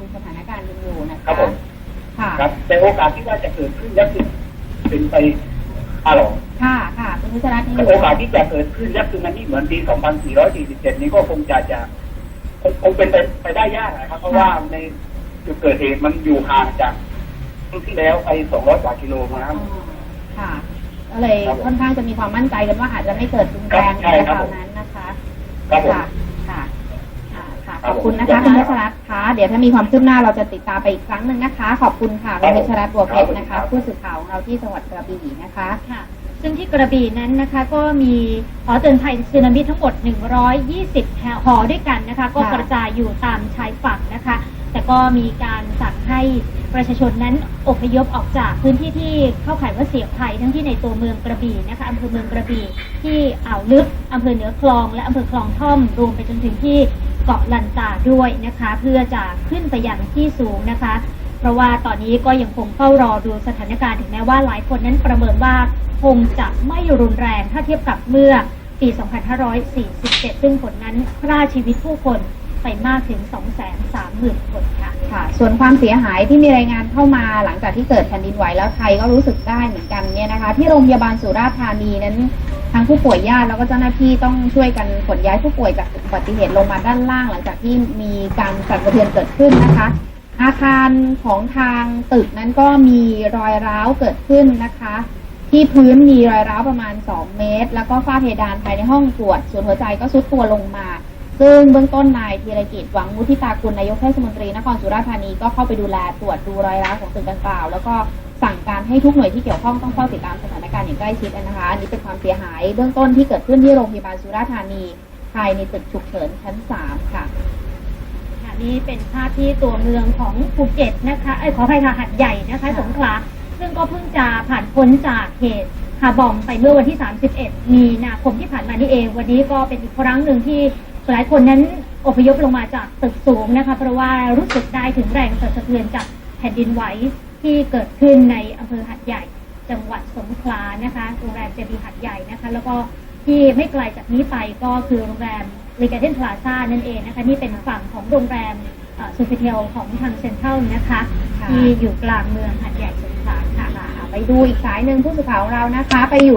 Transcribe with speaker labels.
Speaker 1: ดูสถานการณ์กันอยู่นะ
Speaker 2: ครั
Speaker 1: คะ
Speaker 2: บผม
Speaker 1: ค่ะ
Speaker 2: ครับแต่โอกาสที่ว่าจะเกิดขึ้นและคือเป็นไปอะหรอ
Speaker 1: ค่ะค่ะคุณวิชรัตน์นี่
Speaker 2: โอกาสที่จะเกิดขึ้นและคือมันนี่เหมือนปี2447นี้ก็คงจะจะคงคงเป็นไปไปได้ยากนะครับ เพราะว่าในจุดเกิดเหตุมันอยู่ห่างจากครั้งที่แล้วไป200กว่ากิโลนะค
Speaker 1: อ๋
Speaker 2: รั
Speaker 1: อบค่ะก็เลย
Speaker 2: ครับผม
Speaker 1: ค่อนข้างจะมีความมั่นใจกันว่าอาจจะไม่เกิดรุนแรง
Speaker 2: ครับใช่
Speaker 1: ใน
Speaker 2: ครั
Speaker 1: ค
Speaker 2: บ
Speaker 1: ราวนั้นนะคะ
Speaker 2: ครับผม
Speaker 1: ค่ะ ค่ะค่ะค่ะ
Speaker 2: ค
Speaker 1: ข
Speaker 2: รับ
Speaker 1: อบคุณนะ
Speaker 2: ผม
Speaker 1: คะคุณเพชรรัตน์คะ เดี๋ยวถ้ามีความคืบหน้าเราจะติดตามไปอีกครั้งหนึ่งนะคะ ขอบคุณค่ะคุณเพชรรัตน์บัวเพชรนะ
Speaker 2: ครั
Speaker 1: คะ
Speaker 2: บ
Speaker 1: ผู้สื่อข่าวของเราที่จังหวัดกระบี่นะคะ
Speaker 3: ค่ะซึ่งที่กระบี่นั้นนะคะก็มีหอเตือนภัยสึนามิทั้งหมด 120หอด้วยกันนะคะ ก็
Speaker 1: ค่ะ
Speaker 3: กระจายอยู่ตามชายฝั่งนะคะ แต่ก็มีการสั่งให้ประชาชนนั้นอพยพออกจากพื้นที่ที่เข้าข่ายว่าเสี่ยงภัยทั้งที่ในตัวเมืองกระบี่นะคะอำเภอเมืองกระบี่ที่อ่าวลึกอำเภอเหนือคลอง และอำเภอคลองท่อมรวมไปจนถึงที่ เกาะลันตาด้วยนะคะ เพื่อจะขึ้นไปยังที่สูงนะคะ เพราะว่าตอนนี้ก็ยังคงเฝ้ารอดูสถานการณ์ถึงแม้ว่าหลายคนนั้นประเมินว่าคงจะไม่รุนแรงถ้าเทียบกับเมื่อปี 2547 ซึ่งผลนั้นฆ่าชีวิตผู้คนไปมากถึง 230,000 คนค่ะ
Speaker 1: ค่ะ ส่วนความเสียหายที่มีรายงานเข้ามาหลังจากที่เกิดแผ่นดินไหวแล้วไทยก็รู้สึกได้เหมือนกันเนี่ยนะคะ ที่โรงพยาบาลสุราษฎร์ธานีนั้น ทั้งผู้ป่วยญาติแล้วก็เจ้าหน้าที่ต้องช่วยกันขนย้ายผู้ป่วยจากอุบัติเหตุลงมาด้านล่าง หลังจากที่มีการสั่นสะเทือนเกิดขึ้นนะคะ อาคารของทางตึกนั้นก็มีรอยร้าวเกิดขึ้นนะคะ ที่พื้นมีรอยร้าวประมาณ 2 เมตร แล้วก็ฝ้าเพดานภายในห้องตรวจส่วนหัวใจก็ซุดตัวลงมา ซึ่งเบื้องต้นนายธีรกิจหวังมุทิตาคุณนายกเทศมนตรีนครสุราษฎร์ธานีก็เข้าไปดูแลตรวจดูรอยร้าวของตึกดังกล่าว แล้วก็ สั่งการให้ทุกหน่วยที่เกี่ยวข้องต้องเฝ้าติดตามสถานการณ์อย่างใกล้ชิดนะคะอันนี้เป็นความเสียหายเบื้องต้นที่เกิดขึ้นที่โรงพยาบาลสุราษฎร์ธานีภายในตึกฉุกเฉินชั้น 3 ค่ะ
Speaker 3: ค่ะนี่เป็นภาพที่ตัวเมืองของภูเก็ตนะคะเอ้ยขออภัยค่ะหัดใหญ่นะคะ
Speaker 1: ค่ะ
Speaker 3: สงขลาซึ่งก็เพิ่งจะผ่านพ้นจากเหตุคาร์บอมไปเมื่อวันที่ 31 มีนาคมที่ผ่านมานี่เอง วันนี้ก็เป็นอีกครั้งหนึ่งที่หลายคนนั้นอพยพลงมาจากตึกสูงนะคะ เพราะว่ารู้สึกได้ถึงแรงสั่นสะเทือนจากแผ่นดินไหว ที่เกิดขึ้นในอำเภอหัดใหญ่ จังหวัดสงขลานะคะโรงแรมเจดีหัดใหญ่นะคะ แล้วก็ที่ไม่ไกลจากนี้ไปก็คือโรงแรมรีการ์เดนพลาซ่านั่นเองนะคะนี่เป็นฝั่งของโรงแรมซูฟิเทลของทางเซ็นทรัลนะคะ
Speaker 1: ค่ะ
Speaker 3: ที่อยู่กลางเมืองหัดใหญ่สงขลาค่ะ
Speaker 1: ค่ะไปดูอีกสายหนึ่งผู้สื่อข่าวของเรานะคะ ไปอยู่